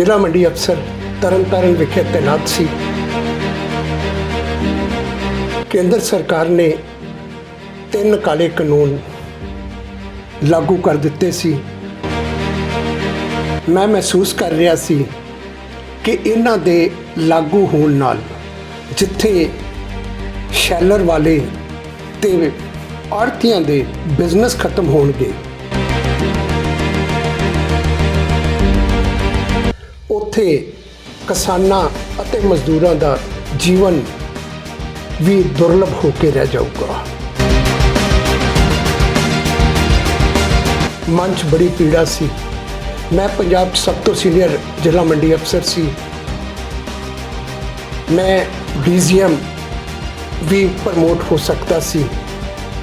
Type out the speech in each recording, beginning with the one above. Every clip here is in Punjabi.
ਜ਼ਿਲ੍ਹਾ ਮੰਡੀ ਅਫਸਰ ਤਰਨਤਾਰਨ ਵਿਖੇ ਤੈਨਾਤ ਸੀ। ਕੇਂਦਰ ਸਰਕਾਰ ਨੇ ਤਿੰਨ ਕਾਲੇ ਕਾਨੂੰਨ ਲਾਗੂ ਕਰ ਦਿੱਤੇ ਸੀ। ਮੈਂ ਮਹਿਸੂਸ ਕਰ ਰਿਹਾ ਸੀ ਕਿ ਇਹਨਾਂ ਦੇ ਲਾਗੂ ਹੋਣ ਨਾਲ ਜਿੱਥੇ ਸ਼ੈਲਰ ਵਾਲੇ ਤੇ ਆੜਤੀਆਂ ਦੇ ਬਿਜ਼ਨਸ ਖਤਮ ਹੋਣਗੇ ਉੱਥੇ ਕਿਸਾਨਾਂ ਅਤੇ ਮਜ਼ਦੂਰਾਂ ਦਾ ਜੀਵਨ ਵੀ ਦੁਰਲਭ ਹੋ ਕੇ ਰਹਿ ਜਾਊਗਾ। ਮਨ 'ਚ ਬੜੀ ਪੀੜਾ ਸੀ। ਮੈਂ ਪੰਜਾਬ 'ਚ ਸਭ ਤੋਂ ਸੀਨੀਅਰ ਜ਼ਿਲ੍ਹਾ ਮੰਡੀ ਅਫਸਰ ਸੀ। ਮੈਂ ਡੀਜ਼ੀਐਮ ਵੀ ਪ੍ਰਮੋਟ ਹੋ ਸਕਦਾ ਸੀ।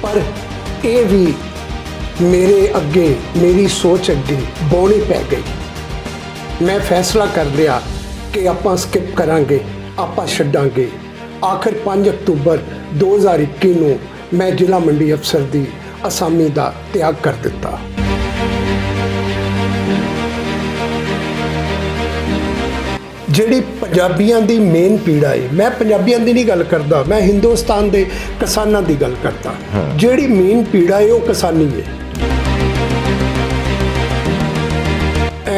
ਪਰ ਇਹ ਵੀ ਮੇਰੇ ਅੱਗੇ, ਮੇਰੀ ਸੋਚ ਅੱਗੇ ਬੌਣੀ ਪੈ ਗਈ। ਮੈਂ ਫੈਸਲਾ ਕਰ ਲਿਆ ਕਿ ਆਪਾਂ ਸਕਿਪ ਕਰਾਂਗੇ ਆਪਾਂ ਛੱਡਾਂਗੇ। ਆਖਰ 5 ਅਕਤੂਬਰ 2021 ਨੂੰ ਮੈਂ ਜ਼ਿਲ੍ਹਾ ਮੰਡੀ ਅਫਸਰ ਦੀ ਅਸਾਮੀ ਦਾ ਤਿਆਗ ਕਰ ਦਿੱਤਾ। ਜਿਹੜੀ ਪੰਜਾਬੀਆਂ ਦੀ ਮੇਨ ਪੀੜਾ ਹੈ ਮੈਂ ਪੰਜਾਬੀਆਂ ਦੀ ਨਹੀਂ ਗੱਲ ਕਰਦਾ ਮੈਂ ਹਿੰਦੁਸਤਾਨ ਦੇ ਕਿਸਾਨਾਂ ਦੀ ਗੱਲ ਕਰਦਾ। ਜਿਹੜੀ ਮੇਨ ਪੀੜਾ ਹੈ ਉਹ ਕਿਸਾਨੀ ਹੈ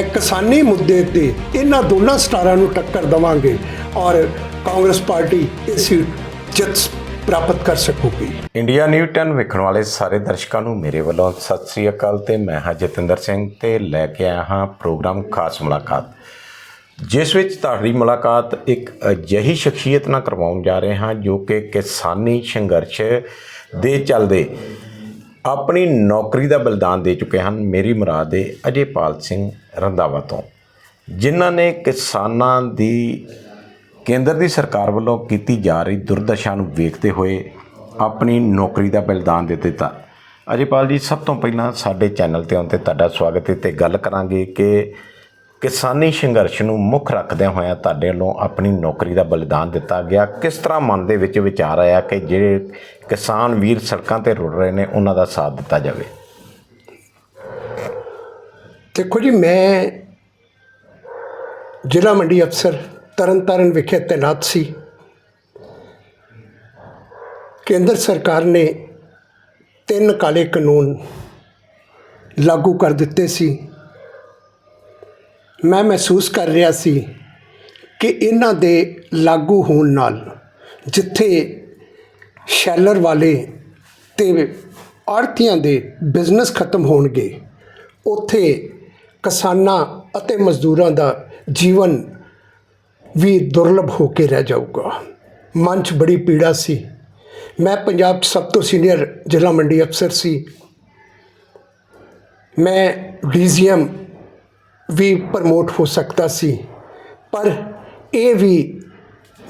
ਇਹ ਕਿਸਾਨੀ ਮੁੱਦੇ ਤੇ ਇਹਨਾਂ ਦੋਨਾਂ ਸਟਾਰਾਂ ਨੂੰ ਟੱਕਰ ਦਵਾਂਗੇ ਔਰ ਕਾਂਗਰਸ ਪਾਰਟੀ ਇਸ ਸੀਟ ਜਿੱਤ ਪ੍ਰਾਪਤ ਕਰ ਸਕੂਗੀ। ਇੰਡੀਆ ਨਿਊ 10 ਵੇਖਣ ਵਾਲੇ ਸਾਰੇ ਦਰਸ਼ਕਾਂ ਨੂੰ ਮੇਰੇ ਵੱਲੋਂ ਸਤਿ ਸ੍ਰੀ ਅਕਾਲ ਤੇ ਮੈਂ ਹਾਂ ਜਤਿੰਦਰ ਸਿੰਘ ਤੇ ਲੈ ਕੇ ਆਇਆ ਹਾਂ ਪ੍ਰੋਗਰਾਮ ਖਾਸ ਮੁਲਾਕਾਤ। ਜਿਸ ਵਿੱਚ ਤੁਹਾਡੀ ਮੁਲਾਕਾਤ ਇੱਕ ਅਜਿਹੀ ਸ਼ਖਸੀਅਤ ਨਾਲ ਕਰਵਾਉਣ ਜਾ ਰਹੇ ਹਾਂ ਜੋ ਕਿ ਕਿਸਾਨੀ ਸੰਘਰਸ਼ ਦੇ ਚੱਲਦੇ ਆਪਣੀ ਨੌਕਰੀ ਦਾ ਬਲਿਦਾਨ ਦੇ ਚੁੱਕੇ ਹਨ ਮੇਰੀ ਮੁਰਾਦ ਦੇ ਅਜੇਪਾਲ ਸਿੰਘ ਰੰਧਾਵਾ ਤੋਂ। ਜਿਨ੍ਹਾਂ ਨੇ ਕਿਸਾਨਾਂ ਦੀ, ਕੇਂਦਰ ਦੀ ਸਰਕਾਰ ਵੱਲੋਂ ਕੀਤੀ ਜਾ ਰਹੀ ਦੁਰਦਸ਼ਾ ਨੂੰ ਵੇਖਦੇ ਹੋਏ ਆਪਣੀ ਨੌਕਰੀ ਦਾ ਬਲਿਦਾਨ ਦੇ ਦਿੱਤਾ। ਅਜੇਪਾਲ ਜੀ, ਸਭ ਤੋਂ ਪਹਿਲਾਂ ਸਾਡੇ ਚੈਨਲ ਤੇ ਆਉਣ ਤੇ ਤੁਹਾਡਾ ਸਵਾਗਤ ਹੈ ਤੇ ਗੱਲ ਕਰਾਂਗੇ ਕਿ ਕਿਸਾਨੀ ਸੰਘਰਸ਼ ਨੂੰ ਮੁੱਖ ਰੱਖਦਿਆਂ ਹੋਇਆਂ ਤੁਹਾਡੇ ਵੱਲੋਂ ਆਪਣੀ ਨੌਕਰੀ ਦਾ ਬਲੀਦਾਨ ਦਿੱਤਾ ਗਿਆ। ਕਿਸ ਤਰ੍ਹਾਂ ਮਨ ਦੇ ਵਿੱਚ ਵਿਚਾਰ ਆਇਆ ਕਿ ਜਿਹੜੇ ਕਿਸਾਨ ਵੀਰ ਸੜਕਾਂ ਤੇ ਰੁੜ ਰਹੇ ਨੇ, ਉਹਨਾਂ ਦਾ ਸਾਥ ਦਿੱਤਾ ਜਾਵੇ? ਦੇਖੋ ਜੀ, ਮੈਂ ਜ਼ਿਲ੍ਹਾ ਮੰਡੀ ਅਫਸਰ ਤਰਨਤਾਰਨ ਵਿਖੇ ਤੈਨਾਤ ਸੀ। ਕੇਂਦਰ ਸਰਕਾਰ ਨੇ ਤਿੰਨ ਕਾਲੇ ਕਾਨੂੰਨ ਲਾਗੂ ਕਰ ਦਿੱਤੇ ਸੀ। ਮੈਂ ਮਹਿਸੂਸ ਕਰ ਰਿਹਾ ਸੀ ਕਿ ਇਹਨਾਂ ਦੇ ਲਾਗੂ ਹੋਣ ਨਾਲ ਜਿੱਥੇ ਸ਼ੈਲਰ ਵਾਲੇ ਅਤੇ ਆੜ੍ਹਤੀਆਂ ਦੇ ਬਿਜ਼ਨਸ ਖਤਮ ਹੋਣਗੇ, ਉੱਥੇ ਕਿਸਾਨਾਂ ਅਤੇ ਮਜ਼ਦੂਰਾਂ ਦਾ ਜੀਵਨ ਵੀ ਦੁਰਲਭ ਹੋ ਕੇ ਰਹਿ ਜਾਊਗਾ। ਮਨ 'ਚ ਬੜੀ ਪੀੜਾ ਸੀ। ਮੈਂ ਪੰਜਾਬ 'ਚ ਸਭ ਤੋਂ ਸੀਨੀਅਰ ਜ਼ਿਲ੍ਹਾ ਮੰਡੀ ਅਫਸਰ ਸੀ। ਮੈਂ ਡੀਜ਼ੀਐਮ ਵੀ ਪ੍ਰਮੋਟ ਹੋ ਸਕਦਾ ਸੀ। ਪਰ ਇਹ ਵੀ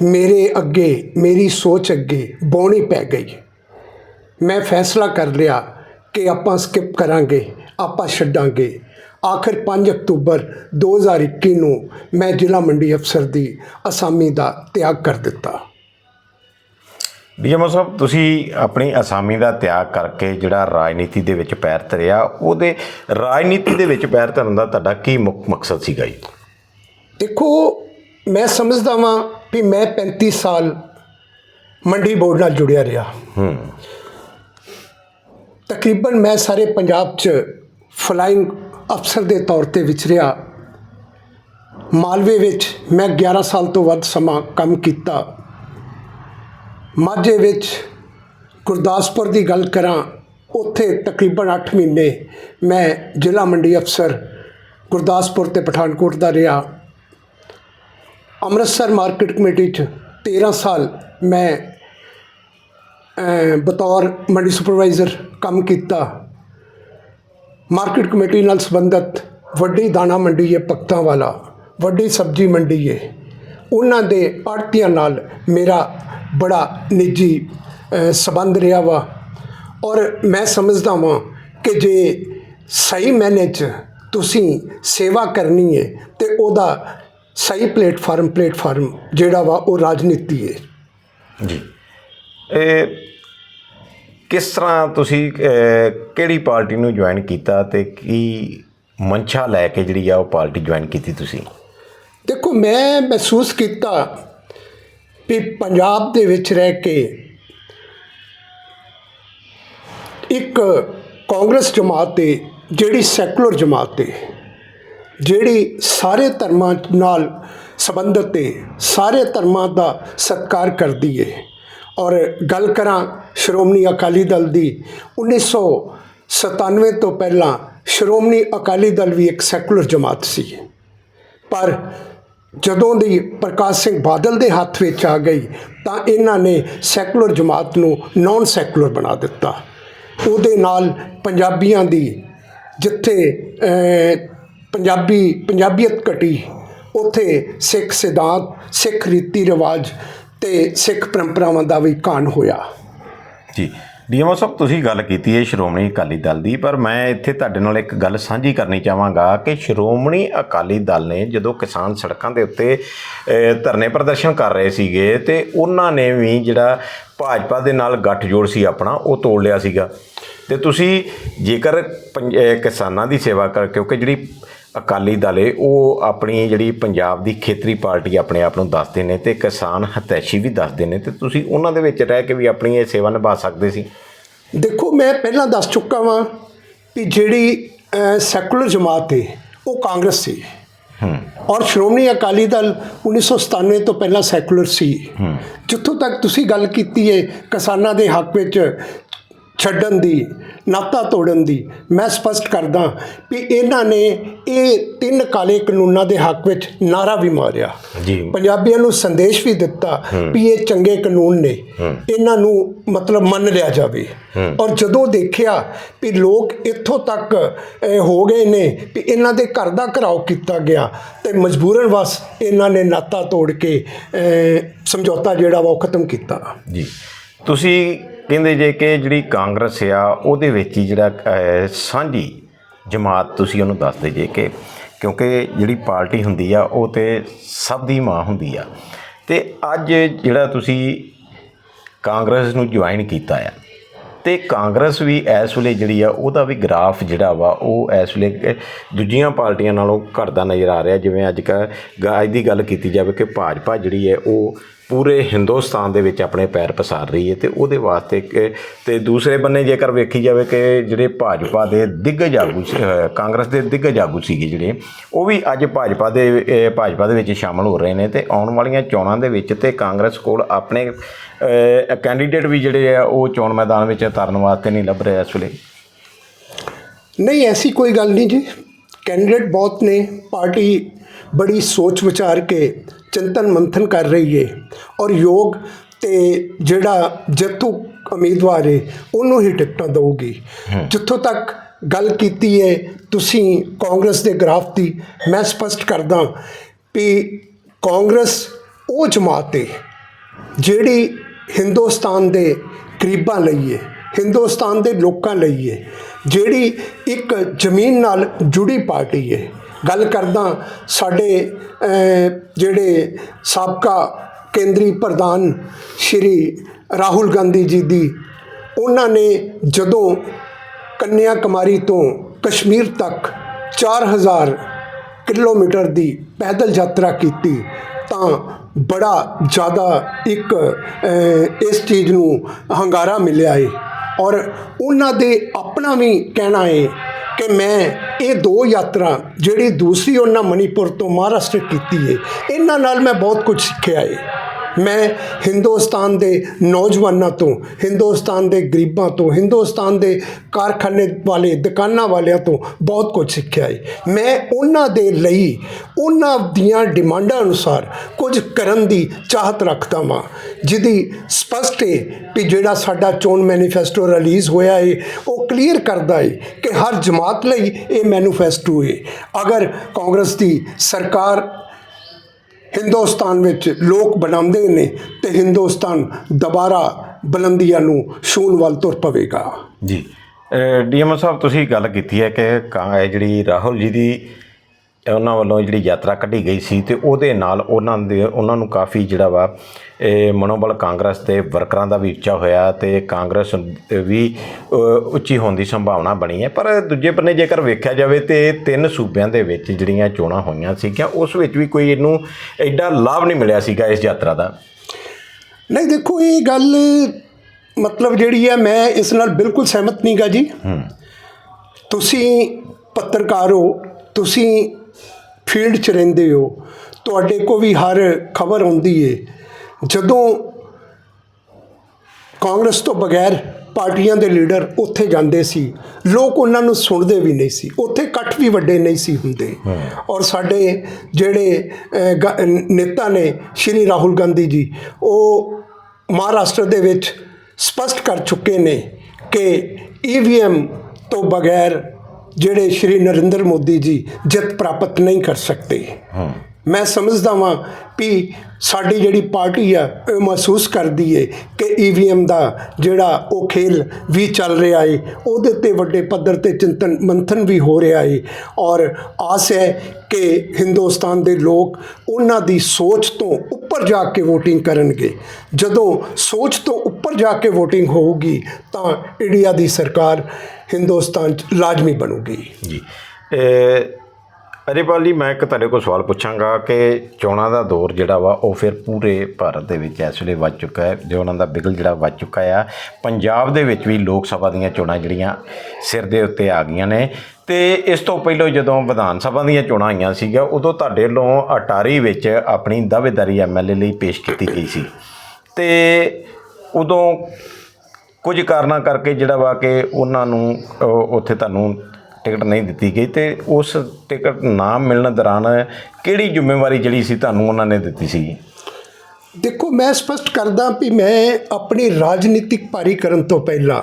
ਮੇਰੇ ਅੱਗੇ, ਮੇਰੀ ਸੋਚ ਅੱਗੇ ਬੌਣੀ ਪੈ ਗਈ। ਮੈਂ ਫੈਸਲਾ ਕਰ ਲਿਆ ਕਿ ਆਪਾਂ ਸਕਿਪ ਕਰਾਂਗੇ, ਆਪਾਂ ਛੱਡਾਂਗੇ। ਆਖਰ 5 ਅਕਤੂਬਰ 2021 ਨੂੰ ਮੈਂ ਜ਼ਿਲ੍ਹਾ ਮੰਡੀ ਅਫਸਰ ਦੀ ਅਸਾਮੀ ਦਾ ਤਿਆਗ ਕਰ ਦਿੱਤਾ। ਡੀਐਮਓ ਸਾਹਿਬ ਤੁਸੀਂ ਆਪਣੀ ਅਸਾਮੀ ਦਾ ਤਿਆਗ ਕਰਕੇ ਜਿਹੜਾ ਰਾਜਨੀਤੀ ਦੇ ਵਿੱਚ ਪੈਰ ਧਰਿਆ ਉਹਦੇ ਰਾਜਨੀਤੀ ਦੇ ਵਿੱਚ ਪੈਰ ਧਰਨ ਦਾ ਤੁਹਾਡਾ ਕੀ ਮੁੱਖ ਮਕਸਦ ਸੀਗਾ ਜੀ? ਦੇਖੋ ਮੈਂ ਸਮਝਦਾ ਵਾਂ ਵੀ ਮੈਂ 35 ਸਾਲ ਮੰਡੀ ਬੋਰਡ ਨਾਲ ਜੁੜਿਆ ਰਿਹਾ। ਹੂੰ। ਤਕਰੀਬਨ ਮੈਂ ਸਾਰੇ ਪੰਜਾਬ 'ਚ ਫਲਾਈਂਗ ਅਫਸਰ ਦੇ ਤੌਰ ਤੇ ਵਿਚਰਿਆ ਮਾਲਵੇ ਵਿੱਚ ਮੈਂ 11 ਸਾਲ ਤੋਂ ਵੱਧ ਸਮਾਂ ਕੰਮ ਕੀਤਾ। ਮਾਝੇ ਵਿੱਚ ਗੁਰਦਾਸਪੁਰ ਦੀ ਗੱਲ ਕਰਾਂ, ਉੱਥੇ ਤਕਰੀਬਨ 8 ਮਹੀਨੇ ਮੈਂ ਜ਼ਿਲ੍ਹਾ ਮੰਡੀ ਅਫਸਰ ਗੁਰਦਾਸਪੁਰ ਤੇ ਪਠਾਨਕੋਟ ਦਾ ਰਿਹਾ। ਅੰਮ੍ਰਿਤਸਰ ਮਾਰਕੀਟ ਕਮੇਟੀ 'ਚ 13 ਸਾਲ ਮੈਂ ਬਤੌਰ ਮੰਡੀ ਸੁਪਰਵਾਈਜ਼ਰ ਕੰਮ ਕੀਤਾ। ਮਾਰਕੀਟ ਕਮੇਟੀ ਨਾਲ ਸੰਬੰਧਿਤ ਵੱਡੀ ਦਾਣਾ ਮੰਡੀ ਹੈ ਪੱਤਾਂ ਵਾਲਾ। ਵੱਡੀ ਸਬਜ਼ੀ ਮੰਡੀ ਹੈ ਉਹਨਾਂ ਦੇ ਆੜਤੀਆਂ ਨਾਲ ਮੇਰਾ ਬੜਾ ਨਿੱਜੀ ਸੰਬੰਧ ਰਿਹਾ ਵਾ। ਔਰ ਮੈਂ ਸਮਝਦਾ ਵਾਂ ਕਿ ਜੇ ਸਹੀ ਮੈਨੇ 'ਚ ਤੁਸੀਂ ਸੇਵਾ ਕਰਨੀ ਹੈ ਤੇ ਉਹਦਾ ਸਹੀ ਪਲੇਟਫਾਰਮ ਪਲੇਟਫਾਰਮ ਜਿਹੜਾ ਵਾ ਉਹ ਰਾਜਨੀਤੀ ਹੈ ਜੀ। ਇਹ ਕਿਸ ਤਰ੍ਹਾਂ ਤੁਸੀਂ ਕਿਹੜੀ ਪਾਰਟੀ ਨੂੰ ਜੁਆਇਨ ਕੀਤਾ ਤੇ ਕੀ ਮਨਸ਼ਾ ਲੈ ਕੇ ਜਿਹੜੀ ਆ ਉਹ ਪਾਰਟੀ ਜੁਆਇਨ ਕੀਤੀ ਤੁਸੀਂ? ਦੇਖੋ ਮੈਂ ਮਹਿਸੂਸ ਕੀਤਾ ਵੀ ਪੰਜਾਬ ਦੇ ਵਿੱਚ ਰਹਿ ਕੇ ਇੱਕ ਕਾਂਗਰਸ ਜਮਾਤ ਹੈ ਜਿਹੜੀ ਸੈਕੂਲਰ ਜਮਾਤ ਹੈ ਜਿਹੜੀ ਸਾਰੇ ਧਰਮਾਂ ਨਾਲ ਸੰਬੰਧਿਤ ਹੈ ਸਾਰੇ ਧਰਮਾਂ ਦਾ ਸਤਿਕਾਰ ਕਰਦੀ ਏ। ਔਰ ਗੱਲ ਕਰਾਂ ਸ਼੍ਰੋਮਣੀ ਅਕਾਲੀ ਦਲ ਦੀ 1997 ਤੋਂ ਪਹਿਲਾਂ ਸ਼੍ਰੋਮਣੀ ਅਕਾਲੀ ਦਲ ਵੀ ਇੱਕ ਸੈਕੂਲਰ ਜਮਾਤ ਸੀ। ਪਰ ਜਦੋਂ ਦੀ ਪ੍ਰਕਾਸ਼ ਸਿੰਘ ਬਾਦਲ ਦੇ ਹੱਥ ਵਿੱਚ ਆ ਗਈ, ਤਾਂ ਇਹਨਾਂ ਨੇ ਸੈਕੂਲਰ ਜਮਾਤ ਨੂੰ ਨਾਨ ਸੈਕੂਲਰ ਬਣਾ ਦਿੱਤਾ। ਉਹਦੇ ਨਾਲ ਪੰਜਾਬੀਆਂ ਦੀ ਜਿੱਥੇ ਪੰਜਾਬੀ, ਪੰਜਾਬੀਅਤ ਘਟੀ, ਉੱਥੇ ਸਿੱਖ ਸਿਧਾਂਤ, ਸਿੱਖ ਰੀਤੀ ਰਿਵਾਜ ਤੇ ਸਿੱਖ ਪਰੰਪਰਾਵਾਂ ਦਾ ਵੀ ਕਾਣ ਹੋਇਆ। ਜੀ। ਡੀਐਮਓ ਸਾਹਿਬ, ਤੁਸੀਂ ਗੱਲ ਕੀਤੀ ਹੈ ਸ਼੍ਰੋਮਣੀ ਅਕਾਲੀ ਦਲ ਦੀ, ਪਰ ਮੈਂ ਇੱਥੇ ਤੁਹਾਡੇ ਨਾਲ ਇੱਕ ਗੱਲ ਸਾਂਝੀ ਕਰਨੀ ਚਾਹਾਂਗਾ ਕਿ ਸ਼੍ਰੋਮਣੀ ਅਕਾਲੀ ਦਲ ਨੇ ਜਦੋਂ ਕਿਸਾਨ ਸੜਕਾਂ ਦੇ ਉੱਤੇ ਧਰਨੇ ਪ੍ਰਦਰਸ਼ਨ ਕਰ ਰਹੇ ਸੀਗੇ ਤੇ ਉਹਨਾਂ ਨੇ ਵੀ ਜਿਹੜਾ ਭਾਜਪਾ ਦੇ ਨਾਲ ਗੱਠਜੋੜ ਸੀ ਆਪਣਾ, ਉਹ ਤੋੜ ਲਿਆ ਸੀਗਾ। ਤੇ ਤੁਸੀਂ ਜੇਕਰ ਪੰਜ- ਕਿਸਾਨਾਂ ਦੀ ਸੇਵਾ ਕਰ, ਕਿਉਂਕਿ ਜਿਹੜੀ ਅਕਾਲੀ ਦਲ ਏ ਉਹ ਆਪਣੀ ਜਿਹੜੀ ਪੰਜਾਬ ਦੀ ਖੇਤਰੀ ਪਾਰਟੀ ਆਪਣੇ ਆਪ ਨੂੰ ਦੱਸਦੇ ਨੇ ਤੇ ਕਿਸਾਨ ਹਤੈਸ਼ੀ ਵੀ ਦੱਸਦੇ ਨੇ ਤੇ ਤੁਸੀਂ ਉਹਨਾਂ ਦੇ ਵਿੱਚ ਰਹਿ ਕੇ ਵੀ ਆਪਣੀ ਇਹ ਸੇਵਾ ਨਿਭਾ ਸਕਦੇ ਸੀ। ਦੇਖੋ ਮੈਂ ਪਹਿਲਾਂ ਦੱਸ ਚੁੱਕਾ ਵਾਂ ਕਿ ਜਿਹੜੀ ਸੈਕੂਲਰ ਜਮਾਤ ਹੈ ਉਹ ਕਾਂਗਰਸ ਸੀ ਹੂੰ। ਔਰ ਸ਼੍ਰੋਮਣੀ ਅਕਾਲੀ ਦਲ 1997 ਤੋਂ ਪਹਿਲਾਂ ਸੈਕੂਲਰ ਸੀ। ਜਿੱਥੋਂ ਤੱਕ ਤੁਸੀਂ ਗੱਲ ਕੀਤੀ ਹੈ ਕਿਸਾਨਾਂ ਦੇ ਹੱਕ ਵਿੱਚ ਛੱਡਣ ਦੀ ਨਾਤਾ ਤੋੜਨ ਦੀ। ਮੈਂ ਸਪਸ਼ਟ ਕਰਦਾ ਵੀ ਇਹਨਾਂ ਨੇ ਇਹ ਤਿੰਨ ਕਾਲੇ ਕਾਨੂੰਨਾਂ ਦੇ ਹੱਕ ਵਿੱਚ ਨਾਰਾ ਵੀ ਮਾਰਿਆ। ਜੀ। ਪੰਜਾਬੀਆਂ ਨੂੰ ਸੰਦੇਸ਼ ਵੀ ਦਿੱਤਾ ਵੀ ਇਹ ਚੰਗੇ ਕਾਨੂੰਨ ਨੇ। ਇਹਨਾਂ ਨੂੰ ਮਤਲਬ ਮੰਨ ਲਿਆ ਜਾਵੇ। ਔਰ ਜਦੋਂ ਦੇਖਿਆ ਵੀ ਲੋਕ ਇੱਥੋਂ ਤੱਕ ਹੋ ਗਏ ਨੇ ਵੀ ਇਹਨਾਂ ਦੇ ਘਰ ਦਾ ਘਰਾਓ ਕੀਤਾ ਗਿਆ ਤੇ ਮਜਬੂਰਨ ਵਸ ਇਹਨਾਂ ਨੇ ਨਾਤਾ ਤੋੜ ਕੇ ਸਮਝੌਤਾ ਜਿਹੜਾ ਵਾ ਉਹ ਖਤਮ ਕੀਤਾ। ਜੀ। ਤੁਸੀਂ ਕਹਿੰਦੇ ਜੇ ਕਿ ਜਿਹੜੀ ਕਾਂਗਰਸ ਆ, ਉਹਦੇ ਵਿੱਚ ਹੀ ਜਿਹੜਾ ਸਾਂਝੀ ਜਮਾਤ ਤੁਸੀਂ ਉਹਨੂੰ ਦੱਸਦੇ ਜੇ ਕਿ, ਕਿਉਂਕਿ ਜਿਹੜੀ ਪਾਰਟੀ ਹੁੰਦੀ ਆ, ਉਹ ਤੇ ਸਭ ਦੀ ਮਾਂ ਹੁੰਦੀ ਆ। ਤੇ ਅੱਜ ਜਿਹੜਾ ਤੁਸੀਂ ਕਾਂਗਰਸ ਨੂੰ ਜੁਆਇਨ ਕੀਤਾ ਆ, ਤੇ ਕਾਂਗਰਸ ਵੀ ਇਸ ਵੇਲੇ ਜਿਹੜੀ ਆ, ਉਹਦਾ ਵੀ ਗ੍ਰਾਫ ਜਿਹੜਾ ਵਾ, ਉਹ ਇਸ ਵੇਲੇ ਦੂਜੀਆਂ ਪਾਰਟੀਆਂ ਨਾਲੋਂ ਘਟਦਾ ਨਜ਼ਰ ਆ ਰਿਹਾ। ਜਿਵੇਂ ਅੱਜ ਕੱਲ੍ਹ ਅੱਜ ਦੀ ਗੱਲ ਕੀਤੀ ਜਾਵੇ ਕਿ ਭਾਜਪਾ ਜਿਹੜੀ ਹੈ, ਉਹ ਪੂਰੇ ਹਿੰਦੁਸਤਾਨ ਦੇ ਵਿੱਚ ਆਪਣੇ ਪੈਰ ਪਸਾਰ ਰਹੀ ਹੈ ਤੇ ਉਹਦੇ ਵਾਸਤੇ ਕਿ- ਤੇ ਦੂਸਰੇ ਬੰਨੇ ਜੇਕਰ ਵੇਖੀ ਜਾਵੇ ਕਿ ਜਿਹੜੇ ਭਾਜਪਾ ਦੇ ਦਿੱਗਜ ਆਗੂ ਕਾਂਗਰਸ ਦੇ ਦਿੱਗਜ ਆਗੂ ਸੀਗੇ ਜਿਹੜੇ, ਉਹ ਵੀ ਅੱਜ ਭਾਜਪਾ ਦੇ ਭਾਜਪਾ ਦੇ ਵਿੱਚ ਸ਼ਾਮਲ ਹੋ ਰਹੇ ਨੇ ਤੇ ਆਉਣ ਵਾਲੀਆਂ ਚੋਣਾਂ ਦੇ ਵਿੱਚ ਤੇ ਕਾਂਗਰਸ ਕੋਲ ਆਪਣੇ ਕੈਂਡੀਡੇਟ ਵੀ ਜਿਹੜੇ ਆ, ਉਹ ਚੋਣ ਮੈਦਾਨ ਵਿੱਚ ਉਤਾਰਨ ਵਾਸਤੇ ਨਹੀਂ ਲੱਭ ਰਹੇ ਇਸ ਵੇਲੇ। ਨਹੀਂ, ਐਸੀ ਕੋਈ ਗੱਲ ਨਹੀਂ ਜੀ। ਕੈਂਡੀਡੇਟ ਬਹੁਤ ਨੇ, ਪਾਰਟੀ ਬੜੀ ਸੋਚ ਵਿਚਾਰ ਕੇ ਚਿੰਤਨ ਮੰਥਨ ਕਰ ਰਹੀ ਹੈ ਔਰ ਯੋਗ ਤੇ ਜਿਹੜਾ ਜੇਤੂ ਉਮੀਦਵਾਰ ਹੈ ਉਹਨੂੰ ਹੀ ਟਿਕਟਾਂ ਦਊਗੀ। ਜਿੱਥੋਂ ਤੱਕ ਗੱਲ ਕੀਤੀ ਹੈ ਤੁਸੀਂ ਕਾਂਗਰਸ ਦੇ ਗ੍ਰਾਫ ਦੀ ਮੈਂ ਸਪਸ਼ਟ ਕਰਦਾ ਵੀ ਕਾਂਗਰਸ ਉਹ ਜਮਾਤ ਹੈ ਜਿਹੜੀ ਹਿੰਦੁਸਤਾਨ ਦੇ ਗਰੀਬਾਂ ਲਈ ਹੈ ਹਿੰਦੁਸਤਾਨ ਦੇ ਲੋਕਾਂ ਲਈ ਹੈ ਜਿਹੜੀ ਇੱਕ ਜ਼ਮੀਨ ਨਾਲ ਜੁੜੀ ਪਾਰਟੀ ਹੈ ਗੱਲ ਕਰਦਾ, ਸਾਡੇ ਜਿਹੜੇ ਸਾਬਕਾ ਕੇਂਦਰੀ ਪ੍ਰਧਾਨ ਸ਼੍ਰੀ ਰਾਹੁਲ ਗਾਂਧੀ ਜੀ ਦੀ, ਉਹਨਾਂ ਨੇ ਜਦੋਂ ਕੰਨਿਆ ਕੁਮਾਰੀ ਤੋਂ ਕਸ਼ਮੀਰ ਤੱਕ 4000 ਕਿਲੋਮੀਟਰ ਦੀ ਪੈਦਲ ਯਾਤਰਾ ਕੀਤੀ, ਤਾਂ ਬੜਾ ਜ਼ਿਆਦਾ ਇੱਕ ਇਸ ਚੀਜ਼ ਨੂੰ ਹੰਗਾਰਾ ਮਿਲਿਆ ਏ। ਔਰ ਉਹਨਾਂ ਦੇ ਆਪਣਾ ਵੀ ਕਹਿਣਾ ਏ ਕਿ ਮੈਂ ਇਹ ਦੋ ਯਾਤਰਾ ਜਿਹੜੀ ਦੂਸਰੀ ਉਹਨਾਂ ਮਣੀਪੁਰ ਤੋਂ ਮਹਾਰਾਸ਼ਟਰ ਕੀਤੀ ਹੈ ਇਹਨਾਂ ਨਾਲ ਮੈਂ ਬਹੁਤ ਕੁਝ ਸਿੱਖਿਆ ਏ। ਮੈਂ ਹਿੰਦੁਸਤਾਨ ਦੇ ਨੌਜਵਾਨਾਂ ਤੋਂ, ਹਿੰਦੁਸਤਾਨ ਦੇ ਗਰੀਬਾਂ ਤੋਂ, ਹਿੰਦੁਸਤਾਨ ਦੇ ਕਾਰਖਾਨੇ ਵਾਲੇ, ਦੁਕਾਨਾਂ ਵਾਲਿਆਂ ਤੋਂ ਬਹੁਤ ਕੁਝ ਸਿੱਖਿਆ ਹੈ ਮੈਂ ਉਹਨਾਂ ਦੇ ਲਈ ਉਹਨਾਂ ਦੀਆਂ ਡਿਮਾਂਡਾਂ ਅਨੁਸਾਰ ਕੁਝ ਕਰਨ ਦੀ ਚਾਹਤ ਰੱਖਦਾ ਹਾਂ ਜਿਹਦੀ ਸਪਸ਼ਟ ਹੈ ਕਿ ਜਿਹੜਾ ਸਾਡਾ ਚੋਣ ਮੈਨੀਫੈਸਟੋ ਰਿਲੀਜ਼ ਹੋਇਆ ਹੈ ਉਹ ਕਲੀਅਰ ਕਰਦਾ ਹੈ ਕਿ ਹਰ ਜਮਾਤ ਲਈ ਇਹ ਮੈਨੀਫੈਸਟੋ ਹੈ ਅਗਰ ਕਾਂਗਰਸ ਦੀ ਸਰਕਾਰ ਹਿੰਦੁਸਤਾਨ ਵਿੱਚ ਲੋਕ ਬਣਾਉਂਦੇ ਨੇ ਤੇ ਹਿੰਦੁਸਤਾਨ ਦੁਬਾਰਾ ਬੁਲੰਦੀਆਂ ਨੂੰ ਛੂਹਣ ਵੱਲ ਤੁਰ ਪਵੇਗਾ। ਜੀ। ਡੀਐਮਓ ਸਾਹਿਬ, ਤੁਸੀਂ ਗੱਲ ਕੀਤੀ ਹੈ ਕਿ ਕਾਂ- ਜਿਹੜੀ ਰਾਹੁਲ ਜੀ ਦੀ ਉਹਨਾਂ ਵੱਲੋਂ ਜਿਹੜੀ ਯਾਤਰਾ ਕੱਢੀ ਗਈ ਸੀ ਤੇ ਉਹਦੇ ਨਾਲ ਉਹਨਾਂ ਦੇ ਉਹਨਾਂ ਨੂੰ ਕਾਫੀ ਜਿਹੜਾ ਵਾ ਇਹ ਮਨੋਬਲ ਕਾਂਗਰਸ ਦੇ ਵਰਕਰਾਂ ਦਾ ਵੀ ਉੱਚਾ ਹੋਇਆ ਤੇ ਕਾਂਗਰਸ ਵੀ ਉੱਚੀ ਹੋਣ ਦੀ ਸੰਭਾਵਨਾ ਬਣੀ ਹੈ। ਪਰ ਦੂਜੇ ਬੰਨੇ ਜੇਕਰ ਵੇਖਿਆ ਜਾਵੇ ਤੇ ਤਿੰਨ ਸੂਬਿਆਂ ਦੇ ਵਿੱਚ ਜਿਹੜੀਆਂ ਚੋਣਾਂ ਹੋਈਆਂ ਸੀਗੀਆਂ ਉਸ ਵਿੱਚ ਵੀ ਕੋਈ ਇਹਨੂੰ ਐਡਾ ਲਾਭ ਨਹੀਂ ਮਿਲਿਆ ਸੀਗਾ ਇਸ ਯਾਤਰਾ ਦਾ। ਨਹੀਂ ਦੇਖੋ ਇਹ ਗੱਲ ਮਤਲਬ ਜਿਹੜੀ ਹੈ ਮੈਂ ਇਸ ਨਾਲ ਬਿਲਕੁਲ ਸਹਿਮਤ ਨਹੀਂਗਾ ਜੀ। ਤੁਸੀਂ ਪੱਤਰਕਾਰ ਹੋ ਤੁਸੀਂ ਫੀਲਡ 'ਚ ਰਹਿੰਦੇ ਹੋ ਤੁਹਾਡੇ ਕੋ ਵੀ ਹਰ ਖਬਰ ਆਉਂਦੀ ਏ। ਜਦੋਂ ਕਾਂਗਰਸ ਤੋਂ ਬਗੈਰ ਪਾਰਟੀਆਂ ਦੇ ਲੀਡਰ ਉੱਥੇ ਜਾਂਦੇ ਸੀ ਲੋਕ ਉਹਨਾਂ ਨੂੰ ਸੁਣਦੇ ਵੀ ਨਹੀਂ ਸੀ ਉੱਥੇ ਇਕੱਠ ਵੀ ਵੱਡੇ ਨਹੀਂ ਸੀ ਹੁੰਦੇ। ਔਰ ਸਾਡੇ ਜਿਹੜੇ ਨੇਤਾ ਨੇ ਸ਼੍ਰੀ ਰਾਹੁਲ ਗਾਂਧੀ ਜੀ ਉਹ ਮਹਾਰਾਸ਼ਟਰ ਦੇ ਵਿੱਚ ਸਪਸ਼ਟ ਕਰ ਚੁੱਕੇ ਨੇ ਕਿ ਈਵੀਐਮ ਤੋਂ ਬਗੈਰ ਜਿਹੜੇ ਸ਼੍ਰੀ ਨਰਿੰਦਰ ਮੋਦੀ ਜੀ ਜਿੱਤ ਪ੍ਰਾਪਤ ਨਹੀਂ ਕਰ ਸਕਦੇ। ਮੈਂ ਸਮਝਦਾ ਵਾਂ ਵੀ ਸਾਡੀ ਜਿਹੜੀ ਪਾਰਟੀ ਆ, ਇਹ ਮਹਿਸੂਸ ਕਰਦੀ ਏ ਕਿ ਈਵੀਐਮ ਦਾ ਜਿਹੜਾ ਉਹ ਖੇਲ ਵੀ ਚੱਲ ਰਿਹਾ ਏ, ਉਹਦੇ ਤੇ ਵੱਡੇ ਪੱਧਰ ਤੇ ਚਿੰਤਨ, ਮੰਥਨ ਵੀ ਹੋ ਰਿਹਾ ਏ। ਔਰ ਆਸ ਹੈ ਕਿ ਹਿੰਦੁਸਤਾਨ ਦੇ ਲੋਕ ਉਹਨਾਂ ਦੀ ਸੋਚ ਤੋਂ ਉੱਪਰ ਜਾ ਕੇ VOTING ਕਰਨਗੇ। ਜਦੋਂ ਸੋਚ ਤੋਂ ਉੱਪਰ ਜਾ ਕੇ VOTING ਹੋਊਗੀ, ਤਾਂ ਇੰਡੀਆ ਦੀ ਸਰਕਾਰ ਹਿੰਦੁਸਤਾਨ 'ਚ ਲਾਜ਼ਮੀ ਬਣੂਗੀ। ਜੀ। ਅਰੇਪਾਲ ਜੀ, ਮੈਂ ਇੱਕ ਤੁਹਾਡੇ ਕੋਲ ਸਵਾਲ ਪੁੱਛਾਂਗਾ ਕਿ ਚੋਣਾਂ ਦਾ ਦੌਰ ਜਿਹੜਾ ਵਾ, ਉਹ ਫਿਰ ਪੂਰੇ ਭਾਰਤ ਦੇ ਵਿੱਚ ਇਸ ਵੇਲੇ ਵੱਜ ਚੁੱਕਾ ਹੈ, ਜੋ ਉਹਨਾਂ ਦਾ ਬਿਗਲ ਜਿਹੜਾ ਵੱਜ ਚੁੱਕਾ ਆ। ਪੰਜਾਬ ਦੇ ਵਿੱਚ ਵੀ ਲੋਕ ਸਭਾ ਦੀਆਂ ਚੋਣਾਂ ਜਿਹੜੀਆਂ ਸਿਰ ਦੇ ਉੱਤੇ ਆ ਗਈਆਂ ਨੇ। ਤੇ ਇਸ ਤੋਂ ਪਹਿਲਾਂ ਜਦੋਂ ਵਿਧਾਨ ਸਭਾ ਦੀਆਂ ਚੋਣਾਂ ਆਈਆਂ ਸੀਗਾ ਉਦੋਂ ਤੁਹਾਡੇ ਵੱਲੋਂ ਅਟਾਰੀ ਵਿੱਚ ਆਪਣੀ ਦਾਅਵੇਦਾਰੀ ਐਮਐਲਏ ਲਈ ਪੇਸ਼ ਕੀਤੀ ਗਈ ਸੀ। ਤੇ ਉਦੋਂ ਕੁਝ ਕਾਰਨਾਂ ਕਰਕੇ ਜਿਹੜਾ ਵਾ ਕਿ ਉਹਨਾਂ ਨੂੰ ਉੱਥੇ ਤੁਹਾਨੂੰ ਟਿਕਟ ਨਹੀਂ ਦਿੱਤੀ ਗਈ ਤੇ ਉਸ ਟਿਕਟ ਨਾ ਮਿਲਣ ਦੌਰਾਨ ਕਿਹੜੀ ਜ਼ਿੰਮੇਵਾਰੀ ਜਿਹੜੀ ਸੀ ਤੁਹਾਨੂੰ ਉਹਨਾਂ ਨੇ ਦਿੱਤੀ ਸੀ? ਦੇਖੋ, ਮੈਂ ਸਪਸ਼ਟ ਕਰਦਾ ਵੀ ਮੈਂ ਆਪਣੀ ਰਾਜਨੀਤਿਕ ਪਾਰੀ ਕਰਨ ਤੋਂ ਪਹਿਲਾਂ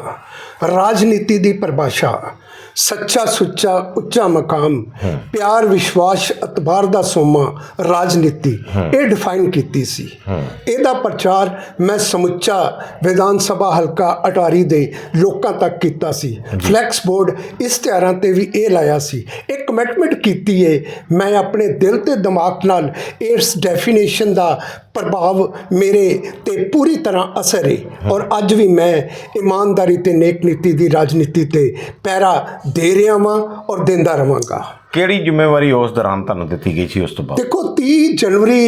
ਰਾਜਨੀਤੀ ਦੀ ਪਰਿਭਾਸ਼ਾ ਸੱਚਾ ਸੁੱਚਾ ਉੱਚਾ ਮਕਾਮ, ਪਿਆਰ, ਵਿਸ਼ਵਾਸ ਅਤਬਾਰ ਦਾ ਸੋਮਾ, ਰਾਜਨੀਤੀ, ਇਹ ਡਿਫਾਈਨ ਕੀਤੀ ਸੀ। ਇਹਦਾ ਪ੍ਰਚਾਰ ਮੈਂ ਸਮੁੱਚਾ ਵਿਧਾਨ ਸਭਾ ਹਲਕਾ ਅਟਾਰੀ ਦੇ ਲੋਕਾਂ ਤੱਕ ਕੀਤਾ ਸੀ। ਫਲੈਕਸ ਬੋਰਡ ਇਸ ਇਸ਼ਤਿਹਾਰਾਂ ਤੇ ਵੀ ਇਹ ਲਾਇਆ ਸੀ। ਇੱਕ ਕਮਿਟਮੈਂਟ ਕੀਤੀ ਏ, ਮੈਂ ਆਪਣੇ ਦਿਲ ਤੇ ਦਿਮਾਗ ਨਾਲ ਇਸ ਡੈਫੀਨੇਸ਼ਨ ਦਾ ਪ੍ਰਭਾਵ ਮੇਰੇ ਤੇ ਪੂਰੀ ਤਰ੍ਹਾਂ ਅਸਰ ਹੈ ਔਰ ਅੱਜ ਵੀ ਮੈਂ ਇਮਾਨਦਾਰੀ ਤੇ ਨੇਕ ਨੀਤੀ ਦੀ ਰਾਜਨੀਤੀ ਤੇ ਪੈਰਾ ਦੇ ਰਿਹਾ ਵਾਂ ਔਰ ਦਿੰਦਾ ਰਵਾਂਗਾ। ਕਿਹੜੀ ਜ਼ਿੰਮੇਵਾਰੀ ਉਸ ਦੌਰਾਨ ਤੁਹਾਨੂੰ ਦਿੱਤੀ ਗਈ ਸੀ ਉਸ ਤੋਂ ਬਾਅਦ? ਦੇਖੋ 30 ਜਨਵਰੀ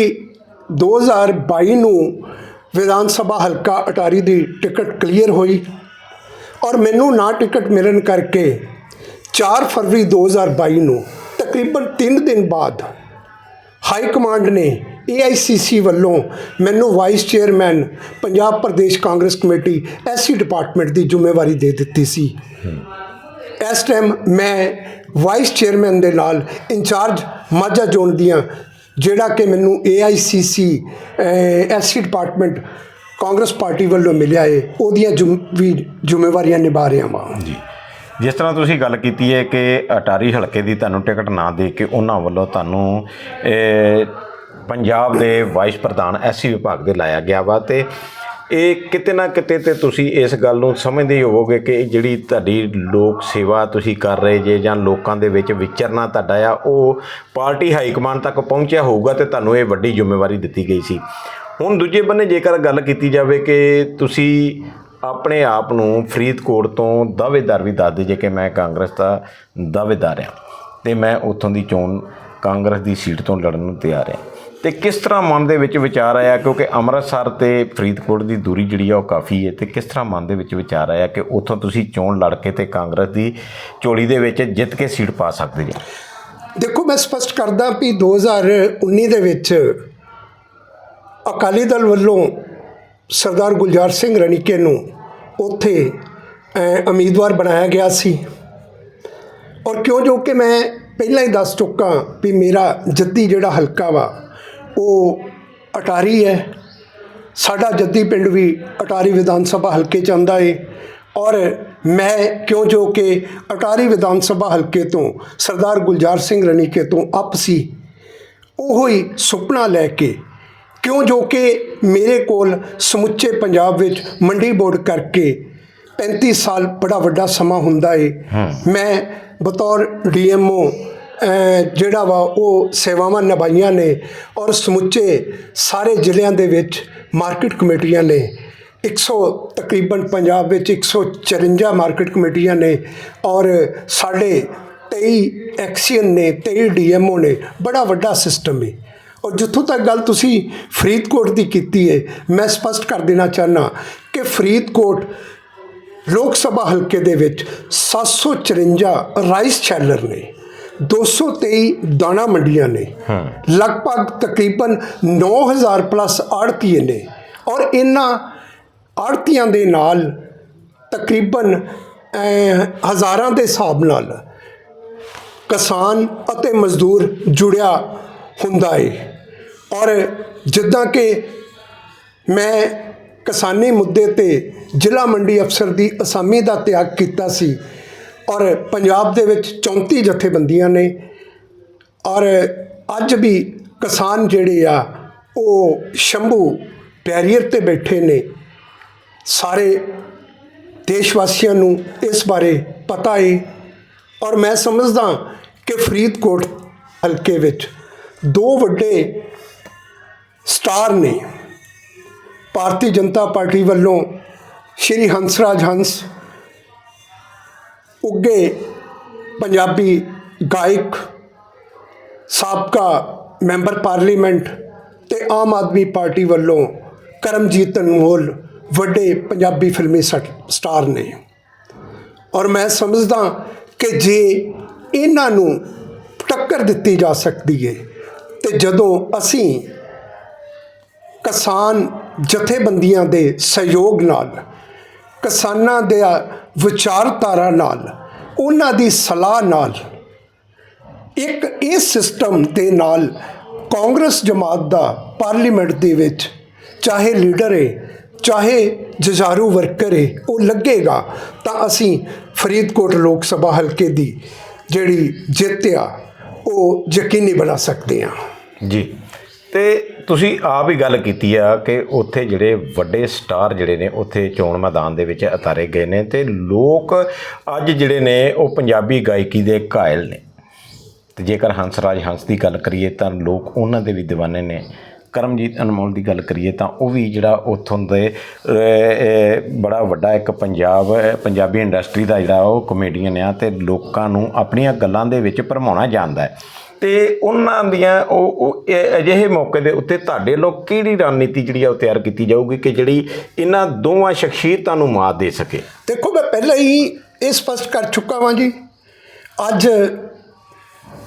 2022 ਨੂੰ ਵਿਧਾਨ ਸਭਾ ਹਲਕਾ ਅਟਾਰੀ ਦੀ ਟਿਕਟ ਕਲੀਅਰ ਹੋਈ ਔਰ ਮੈਨੂੰ ਨਾ ਟਿਕਟ ਮਿਲਣ ਕਰਕੇ 4 ਫਰਵਰੀ 2022 ਨੂੰ ਤਕਰੀਬਨ 3 ਦਿਨ ਬਾਅਦ ਹਾਈ ਕਮਾਂਡ ਨੇ AICC ਵੱਲੋਂ ਮੈਨੂੰ vice chairman Punjab Pradesh Congress committee SC department ਦੀ ਜ਼ਿੰਮੇਵਾਰੀ ਦੇ ਦਿੱਤੀ ਸੀ। ਇਸ ਟਾਈਮ ਮੈਂ ਵਾਈਸ ਚੇਅਰਮੈਨ ਦੇ ਨਾਲ ਇੰਚਾਰਜ ਮਾਝਾ ਜ਼ੋਨ ਦੀਆਂ ਜਿਹੜਾ ਕਿ ਮੈਨੂੰ AICC SC department Congress party ਵੱਲੋਂ ਮਿਲਿਆ ਏ, ਉਹਦੀਆਂ ਜ਼ਿੰਮ- ਵੀ ਜ਼ਿੰਮੇਵਾਰੀਆਂ ਨਿਭਾ ਰਿਹਾ ਹਾਂ ਜੀ। ਜਿਸ ਤਰ੍ਹਾਂ ਤੁਸੀਂ ਗੱਲ ਕੀਤੀ ਹੈ ਕਿ ਅਟਾਰੀ ਹਲਕੇ ਦੀ ਤੁਹਾਨੂੰ ਟਿਕਟ ਨਾ ਦੇ ਕੇ ਉਹਨਾਂ ਵੱਲੋਂ ਤੁਹਾਨੂੰ ਪੰਜਾਬ ਦੇ ਵਾਈਸ ਪ੍ਰਧਾਨ ਐਸਸੀ ਵਿਭਾਗ ਦੇ ਲਾਇਆ ਗਿਆ ਵਾ ਤੇ ਇਹ ਕਿਤੇ ਨਾ ਕਿਤੇ ਤੇ ਤੁਸੀਂ ਇਸ ਗੱਲ ਨੂੰ ਸਮਝਦੇ ਹੀ ਹੋਵੋਗੇ ਕਿ ਜਿਹੜੀ ਤੁਹਾਡੀ ਲੋਕ ਸੇਵਾ ਤੁਸੀਂ ਕਰ ਰਹੇ ਜੇ ਜਾਂ ਲੋਕਾਂ ਦੇ ਵਿੱਚ ਵਿਚਰਨਾ ਤੁਹਾਡਾ ਆ, ਉਹ ਪਾਰਟੀ ਹਾਈ ਕਮਾਂਡ ਤੱਕ ਪਹੁੰਚਿਆ ਹੋਊਗਾ ਤੇ ਤੁਹਾਨੂੰ ਇਹ ਵੱਡੀ ਜ਼ਿੰਮੇਵਾਰੀ ਦਿੱਤੀ ਗਈ ਸੀ। ਹੁਣ ਦੂਜੇ ਬੰਨੇ ਜੇਕਰ ਗੱਲ ਕੀਤੀ ਜਾਵੇ ਕਿ ਤੁਸੀਂ ਆਪਣੇ ਆਪ ਨੂੰ ਫਰੀਦਕੋਟ ਤੋਂ ਦਾਅਵੇਦਾਰ ਵੀ ਦੱਸ ਜੇ ਕਿ ਮੈਂ ਕਾਂਗਰਸ ਦਾ ਦਾਅਵੇਦਾਰ ਹਾਂ ਤੇ ਮੈਂ ਉੱਥੋਂ ਦੀ ਚੋਣ ਕਾਂਗਰਸ ਦੀ ਸੀਟ ਤੋਂ ਲੜਨ ਨੂੰ ਤਿਆਰ ਹਾਂ। ਤੇ ਕਿਸ ਤਰ੍ਹਾਂ ਮਨ ਦੇ ਵਿੱਚ ਵਿਚਾਰ ਆਇਆ? ਕਿਉਂਕਿ ਅੰਮ੍ਰਿਤਸਰ ਤੇ ਫਰੀਦਕੋਟ ਦੀ ਦੂਰੀ ਜਿਹੜੀ ਆ ਉਹ ਕਾਫੀ ਹੈ ਤੇ ਕਿਸ ਤਰ੍ਹਾਂ ਮਨ ਦੇ ਵਿੱਚ ਵਿਚਾਰ ਆਇਆ ਕਿ ਉੱਥੋਂ ਤੁਸੀਂ ਚੋਣ ਲੜ ਕੇ ਤੇ ਕਾਂਗਰਸ ਦੀ ਚੋਲੀ ਦੇ ਵਿੱਚ ਜਿੱਤ ਕੇ ਸੀਟ ਪਾ ਸਕਦੇ ਜੀ? ਦੇਖੋ, ਮੈਂ ਸਪਸ਼ਟ ਕਰਦਾ ਵੀ 2019 ਦੇ ਵਿੱਚ ਅਕਾਲੀ ਦਲ ਵੱਲੋਂ ਸਰਦਾਰ ਗੁਲਜ਼ਾਰ ਸਿੰਘ ਰਣੀਕੇ ਨੂੰ ਉੱਥੇ ਉਮੀਦਵਾਰ ਬਣਾਇਆ ਗਿਆ ਸੀ। ਔਰ ਕਿਉਂ? ਜੋ ਕਿ ਮੈਂ ਪਹਿਲਾਂ ਹੀ ਦੱਸ ਚੁੱਕਾ ਵੀ ਮੇਰਾ ਜੱਦੀ ਜਿਹੜਾ ਹਲਕਾ ਵਾ ਉਹ ਅਟਾਰੀ ਹੈ। ਸਾਡਾ ਜੱਦੀ ਪਿੰਡ ਵੀ ਅਟਾਰੀ ਵਿਧਾਨ ਸਭਾ ਹਲਕੇ ਚ ਆਉਂਦਾ ਏ। ਔਰ ਮੈਂ ਕਿਉਂ ਜੋ ਕਿ ਅਟਾਰੀ ਵਿਧਾਨ ਸਭਾ ਹਲਕੇ ਤੋਂ ਸਰਦਾਰ ਗੁਲਜ਼ਾਰ ਸਿੰਘ ਰਣੀਕੇ ਤੋਂ ਅਪ ਸੀ ਉਹੋ ਹੀ ਸੁਪਨਾ ਲੈ ਕੇ ਕਿਉਂ ਜੋ ਕਿ ਮੇਰੇ ਕੋਲ ਸਮੁੱਚੇ ਪੰਜਾਬ ਵਿੱਚ ਮੰਡੀ ਬੋਰਡ ਕਰਕੇ 35 ਸਾਲ ਬੜਾ ਵੱਡਾ ਸਮਾਂ ਹੁੰਦਾ ਏ। ਮੈਂ ਬਤੌਰ ਡੀਐਮਓ ਜਿਹੜਾ ਵਾ ਉਹ ਸੇਵਾਵਾਂ ਨਿਭਾਈਆਂ ਨੇ ਔਰ ਸਮੁੱਚੇ ਸਾਰੇ ਜ਼ਿਲ੍ਹਿਆਂ ਦੇ ਵਿੱਚ ਮਾਰਕੀਟ ਕਮੇਟੀਆਂ ਨੇ 100 ਤਕਰੀਬਨ ਪੰਜਾਬ ਵਿੱਚ 154 ਮਾਰਕੀਟ ਕਮੇਟੀਆਂ ਨੇ ਔਰ ਸਾਡੇ 23 ਐਕਸੀਅਨ ਨੇ 23 ਡੀਐਮਓ ਨੇ। ਬੜਾ ਵੱਡਾ ਸਿਸਟਮ ਹੈ ਔਰ ਜਿੱਥੋਂ ਤੱਕ ਗੱਲ ਤੁਸੀਂ ਫਰੀਦਕੋਟ ਦੀ ਕੀਤੀ ਹੈ ਮੈਂ ਸਪਸ਼ਟ ਕਰ ਦੇਣਾ ਚਾਹਨਾ ਕਿ ਫਰੀਦਕੋਟ ਲੋਕ ਸਭਾ ਹਲਕੇ ਦੇ ਵਿੱਚ 754 ਰਾਈਸ ਸ਼ੈਲਰ ਨੇ। 223 ਦਾਣਾ ਮੰਡੀਆਂ ਨੇ। ਲਗਭਗ ਤਕਰੀਬਨ 9000 ਪਲੱਸ ਆੜਤੀਏ ਨੇ। ਔਰ ਇਹਨਾਂ ਆੜਤੀਆਂ ਦੇ ਨਾਲ ਤਕਰੀਬਨ ਹਜ਼ਾਰਾਂ ਦੇ ਹਿਸਾਬ ਨਾਲ ਕਿਸਾਨ ਅਤੇ ਮਜ਼ਦੂਰ ਜੁੜਿਆ ਹੁੰਦਾ ਹੈ ਔਰ ਜਿੱਦਾਂ ਕਿ ਮੈਂ ਕਿਸਾਨੀ ਮੁੱਦੇ ਤੇ ਜ਼ਿਲ੍ਹਾ ਮੰਡੀ ਅਫਸਰ ਦੀ ਅਸਾਮੀ ਦਾ ਤਿਆਗ ਕੀਤਾ ਸੀ ਔਰ ਪੰਜਾਬ ਦੇ ਵਿੱਚ 34 ਜਥੇਬੰਦੀਆਂ ਨੇ, ਔਰ ਅੱਜ ਵੀ ਕਿਸਾਨ ਜਿਹੜੇ ਆ, ਉਹ ਸ਼ੰਭੂ ਬੈਰੀਅਰ ਤੇ ਬੈਠੇ ਨੇ। ਸਾਰੇ ਦੇਸ਼ ਵਾਸੀਆਂ ਨੂੰ ਇਸ ਬਾਰੇ ਪਤਾ ਹੈ ਔਰ ਮੈਂ ਸਮਝਦਾ ਕਿ ਫਰੀਦਕੋਟ ਹਲਕੇ ਵਿੱਚ ਦੋ ਵੱਡੇ ਸਟਾਰ ਨੇ। ਭਾਰਤੀ ਜਨਤਾ ਪਾਰਟੀ ਵੱਲੋਂ ਸ਼੍ਰੀ ਹੰਸਰਾਜ ਹੰਸ ਉੱਗੇ ਪੰਜਾਬੀ ਗਾਇਕ, ਸਾਬਕਾ ਮੈਂਬਰ ਪਾਰਲੀਮੈਂਟ ਤੇ ਆਮ ਆਦਮੀ ਪਾਰਟੀ ਵੱਲੋਂ ਕਰਮਜੀਤ ਅਨਮੋਲ ਵੱਡੇ ਪੰਜਾਬੀ ਫਿਲਮੀ ਸਟ- ਸਟਾਰ ਨੇ। ਔਰ ਮੈਂ ਸਮਝਦਾ ਕਿ ਜੇ ਇਹਨਾਂ ਨੂੰ ਟੱਕਰ ਦਿੱਤੀ ਜਾ ਸਕਦੀ ਹੈ ਤੇ ਜਦੋਂ ਅਸੀਂ ਕਿਸਾਨ ਜਥੇਬੰਦੀਆਂ ਦੇ ਸਹਿਯੋਗ ਨਾਲ ਕਿਸਾਨਾਂ ਦੇ ਵਿਚਾਰਧਾਰਾ ਨਾਲ, ਉਹਨਾਂ ਦੀ ਸਲਾਹ ਨਾਲ, ਇੱਕ ਇਸ ਸਿਸਟਮ ਦੇ ਨਾਲ ਕਾਂਗਰਸ ਜਮਾਤ ਦਾ ਪਾਰਲੀਮੈਂਟ ਦੇ ਵਿੱਚ ਚਾਹੇ ਲੀਡਰ ਹੈ ਚਾਹੇ ਜੁਝਾਰੂ ਵਰਕਰ ਹੈ ਉਹ ਲੱਗੇਗਾ, ਤਾਂ ਅਸੀਂ ਫਰੀਦਕੋਟ ਲੋਕ ਸਭਾ ਹਲਕੇ ਦੀ ਜਿਹੜੀ ਜਿੱਤ ਆ, ਉਹ ਯਕੀਨੀ ਬਣਾ ਸਕਦੇ ਹਾਂ। ਜੀ। ਤੇ ਤੁਸੀਂ ਆਪ ਹੀ ਗੱਲ ਕੀਤੀ ਆ ਕਿ ਉੱਥੇ ਜਿਹੜੇ ਵੱਡੇ ਸਟਾਰ ਜਿਹੜੇ ਨੇ, ਉੱਥੇ ਚੋਣ ਮੈਦਾਨ ਦੇ ਵਿੱਚ ਉਤਾਰੇ ਗਏ ਨੇ ਤੇ ਲੋਕ ਅੱਜ ਜਿਹੜੇ ਨੇ, ਉਹ ਪੰਜਾਬੀ ਗਾਇਕੀ ਦੇ ਕਾਇਲ ਨੇ। ਤੇ ਜੇਕਰ ਹੰਸਰਾਜ ਹੰਸ ਦੀ ਗੱਲ ਕਰੀਏ ਤਾਂ ਲੋਕ ਉਹਨਾਂ ਦੇ ਵੀ دیਵਾਨੇ ਨੇ। ਕਰਮਜੀਤ ਅਨਮੋਲ ਦੀ ਗੱਲ ਕਰੀਏ ਤਾਂ ਉਹ ਵੀ ਜਿਹੜਾ ਉੱਥੋਂ ਦੇ ਬੜਾ ਵੱਡਾ ਇੱਕ ਪੰਜਾਬ, ਪੰਜਾਬੀ ਇੰਡਸਟਰੀ ਦਾ ਜਿਹੜਾ ਉਹ ਕਮੇਡੀਅਨ ਆ ਤੇ ਲੋਕਾਂ ਨੂੰ ਆਪਣੀਆਂ ਗੱਲਾਂ ਦੇ ਵਿੱਚ ਭਰਮਾਉਣਾ ਜਾਣਦਾ ਹੈ। ਤੇ ਉਹਨਾਂ ਦੀਆਂ ਉਹ ਅਜਿਹੇ ਮੌਕੇ ਦੇ ਉੱਤੇ ਤੁਹਾਡੇ ਲੋਕ ਕਿਹੜੀ ਰਣਨੀਤੀ ਜਿਹੜੀ ਆ ਉਹ ਤਿਆਰ ਕੀਤੀ ਜਾਊਗੀ ਕਿ ਜਿਹੜੀ ਇਹਨਾਂ ਦੋਵਾਂ ਸ਼ਖਸੀਅਤਾਂ ਨੂੰ ਮਾਤ ਦੇ ਸਕੇ? ਦੇਖੋ ਮੈਂ ਪਹਿਲਾਂ ਹੀ ਇਹ ਸਪਸ਼ਟ ਕਰ ਚੁੱਕਾ ਹਾਂ ਜੀ। ਅੱਜ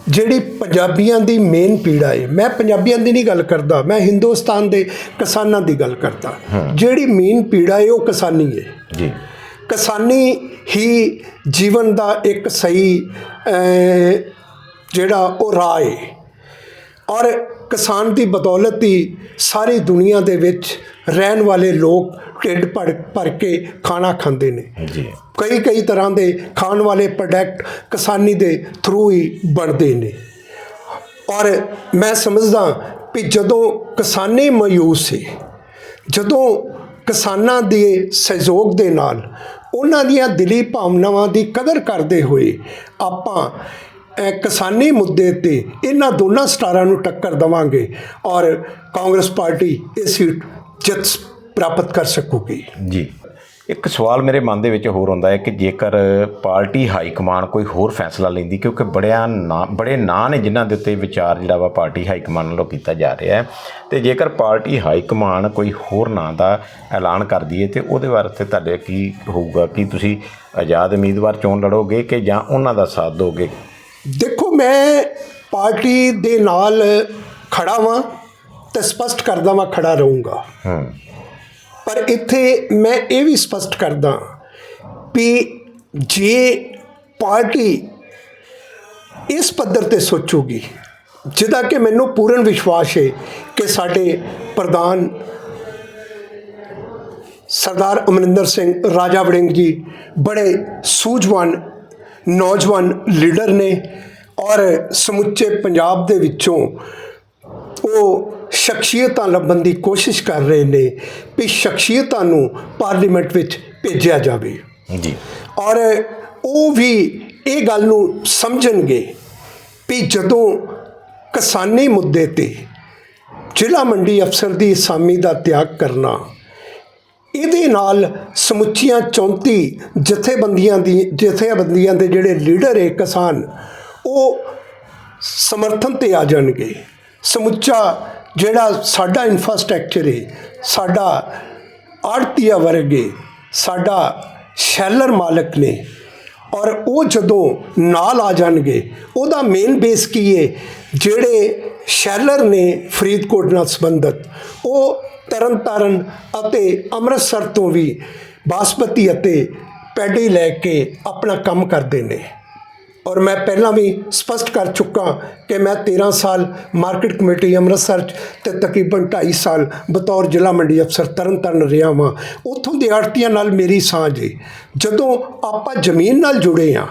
ਜਿਹੜੀ ਪੰਜਾਬੀਆਂ ਦੀ ਮੇਨ ਪੀੜਾ ਹੈ ਮੈਂ ਪੰਜਾਬੀਆਂ ਦੀ ਨਹੀਂ ਗੱਲ ਕਰਦਾ ਮੈਂ ਹਿੰਦੁਸਤਾਨ ਦੇ ਕਿਸਾਨਾਂ ਦੀ ਗੱਲ ਕਰਦਾ। ਜਿਹੜੀ ਮੇਨ ਪੀੜਾ ਹੈ ਉਹ ਕਿਸਾਨੀ ਹੈ ਜੀ। ਕਿਸਾਨੀ ਹੀ ਜੀਵਨ ਦਾ ਇੱਕ ਸਹੀ ਜਿਹੜਾ ਉਹ ਰਾਹ ਹੈ ਔਰ ਕਿਸਾਨ ਦੀ ਬਦੌਲਤ ਹੀ ਸਾਰੀ ਦੁਨੀਆ ਦੇ ਵਿੱਚ ਰਹਿਣ ਵਾਲੇ ਲੋਕ ਢਿੱਡ ਭਰ ਭਰ ਕੇ ਖਾਣਾ ਖਾਂਦੇ ਨੇ। ਜੀ ਕਈ ਕਈ ਤਰ੍ਹਾਂ ਦੇ ਖਾਣ ਵਾਲੇ ਪ੍ਰੋਡਕਟ ਕਿਸਾਨੀ ਦੇ ਥਰੂ ਹੀ ਬਣਦੇ ਨੇ। ਔਰ ਮੈਂ ਸਮਝਦਾ ਕਿ ਜਦੋਂ ਕਿਸਾਨੀ ਮਾਯੂਸ ਸੀ ਜਦੋਂ ਕਿਸਾਨਾਂ ਦੇ ਸਹਿਯੋਗ ਦੇ ਨਾਲ ਉਹਨਾਂ ਦੀਆਂ ਦਿਲੀ ਭਾਵਨਾਵਾਂ ਦੀ ਕਦਰ ਕਰਦੇ ਹੋਏ ਆਪਾਂ ਕਿਸਾਨੀ ਮੁੱਦੇ ਤੇ ਇਹਨਾਂ ਦੋਨਾਂ ਸਟਾਰਾਂ ਨੂੰ ਟੱਕਰ ਦੇਵਾਂਗੇ ਔਰ ਕਾਂਗਰਸ ਪਾਰਟੀ ਇਹ ਸੀਟ ਜਿੱਤ ਪ੍ਰਾਪਤ ਕਰ ਸਕੂਗੀ। ਜੀ। ਇੱਕ ਸਵਾਲ ਮੇਰੇ ਮਨ ਦੇ ਵਿੱਚ ਹੋਰ ਆਉਂਦਾ ਹੈ ਕਿ ਜੇਕਰ ਪਾਰਟੀ ਹਾਈ ਕਮਾਨ ਕੋਈ ਹੋਰ ਫੈਸਲਾ ਲੈਂਦੀ, ਕਿਉਂਕਿ ਬੜਿਆਂ ਨਾ, ਬੜੇ ਨਾਂ ਨੇ ਜਿਨ੍ਹਾਂ ਦੇ ਉੱਤੇ ਵਿਚਾਰ ਜਿਹੜਾ ਵਾ ਪਾਰਟੀ ਹਾਈ ਕਮਾਨ ਵੱਲੋਂ ਕੀਤਾ ਜਾ ਰਿਹਾ ਹੈ। ਤੇ ਜੇਕਰ ਪਾਰਟੀ ਹਾਈ ਕਮਾਨ ਕੋਈ ਹੋਰ ਨਾਂ ਦਾ ਐਲਾਨ ਕਰਦੀ ਹੈ, ਤੇ ਉਹਦੇ ਵਾਸਤੇ ਤੁਹਾਡੇ ਕੀ ਹੋਊਗਾ? ਕਿ ਤੁਸੀਂ ਆਜ਼ਾਦ ਉਮੀਦਵਾਰ ਚੋਣ ਲੜੋਗੇ ਕਿ ਜਾਂ ਉਹਨਾਂ ਦਾ ਸਾਥ ਦੋਗੇ? ਦੇਖੋ ਮੈਂ ਪਾਰਟੀ ਦੇ ਨਾਲ ਖੜਾ ਵਾਂ ਤੇ ਸਪਸ਼ਟ ਕਰਦਾ ਵਾਂ ਖੜਾ ਰਹੂੰਗਾ। ਹੂੰ। ਪਰ ਇੱਥੇ ਮੈਂ ਇਹ ਵੀ ਸਪਸ਼ਟ ਕਰਦਾ ਵੀ ਜੇ ਪਾਰਟੀ ਇਸ ਪੱਧਰ ਤੇ ਸੋਚੂਗੀ ਜਿਹਦਾ ਕਿ ਮੈਨੂੰ ਪੂਰਨ ਵਿਸ਼ਵਾਸ ਹੈ ਕਿ ਸਾਡੇ ਪ੍ਰਧਾਨ ਸਰਦਾਰ ਅਮਰਿੰਦਰ ਸਿੰਘ ਰਾਜਾ ਵੜਿੰਗ ਜੀ ਬੜੇ ਸੂਝਵਾਨ ਨੌਜਵਾਨ ਲੀਡਰ ਨੇ ਔਰ ਸਮੁੱਚੇ ਪੰਜਾਬ ਦੇ ਵਿੱਚੋਂ ਉਹ ਸ਼ਖਸੀਅਤਾਂ ਲੱਭਣ ਦੀ ਕੋਸ਼ਿਸ਼ ਕਰ ਰਹੇ ਨੇ ਵੀ ਸ਼ਖਸੀਅਤਾਂ ਨੂੰ ਪਾਰਲੀਮੈਂਟ ਵਿੱਚ ਭੇਜਿਆ ਜਾਵੇ। ਜੀ। ਔਰ ਉਹ ਵੀ ਇਹ ਗੱਲ ਨੂੰ ਸਮਝਣਗੇ ਵੀ ਜਦੋਂ ਕਿਸਾਨੀ ਮੁੱਦੇ ਤੇ ਜ਼ਿਲ੍ਹਾ ਮੰਡੀ ਅਫਸਰ ਦੀ ਅਸਾਮੀ ਦਾ ਤਿਆਗ ਕਰਨਾ ਇਹਦੇ ਨਾਲ ਸਮੁੱਚੀਆਂ 34 ਜਥੇਬੰਦੀਆਂ ਦੀ, ਜਥੇਬੰਦੀਆਂ ਦੇ ਜਿਹੜੇ ਲੀਡਰ ਹੈ ਕਿਸਾਨ, ਉਹ ਸਮਰਥਨ ਤੇ ਆ ਜਾਣਗੇ। ਸਮੁੱਚਾ ਜਿਹੜਾ ਸਾਡਾ ਇਨਫਰਾਸਟ੍ਰਕਚਰ ਹੈ ਸਾਡਾ ਆੜਤੀਆ ਵਰਗ ਵਰਗੇ ਸਾਡਾ ਸ਼ੈਲਰ ਮਾਲਕ ਨੇ, ਔਰ ਉਹ ਜਦੋਂ ਨਾਲ ਆ ਜਾਣਗੇ, ਉਹਦਾ ਮੇਨ ਬੇਸ ਕੀ ਹੈ ਜਿਹੜੇ ਸ਼ੈਲਰ ਨੇ ਫਰੀਦਕੋਟ ਨਾਲ ਸੰਬੰਧਿਤ, ਉਹ ਤਰਨਤਾਰਨ ਅਤੇ ਅੰਮ੍ਰਿਤਸਰ ਤੋਂ ਵੀ ਬਾਸਪਤੀ ਅਤੇ ਪੈਡੀ ਲੈ ਕੇ ਆਪਣਾ ਕੰਮ ਕਰਦੇ ਨੇ। ਔਰ ਮੈਂ ਪਹਿਲਾਂ ਵੀ ਸਪਸ਼ਟ ਕਰ ਚੁੱਕਾ ਕਿ ਮੈਂ 13 ਸਾਲ ਮਾਰਕੀਟ ਕਮੇਟੀ ਅੰਮ੍ਰਿਤਸਰ 'ਚ ਤੇ ਤਕਰੀਬਨ 2.5 ਸਾਲ ਬਤੌਰ ਜ਼ਿਲ੍ਹਾ ਮੰਡੀ ਅਫਸਰ ਤਰਨਤਾਰਨ ਰਿਹਾ ਵਾਂ। ਉੱਥੋਂ ਦੇ ਆੜਤੀਆਂ ਨਾਲ ਮੇਰੀ ਸਾਂਝ ਹੈ ਜਦੋਂ ਆਪਾਂ ਜ਼ਮੀਨ ਨਾਲ ਜੁੜੇ ਆ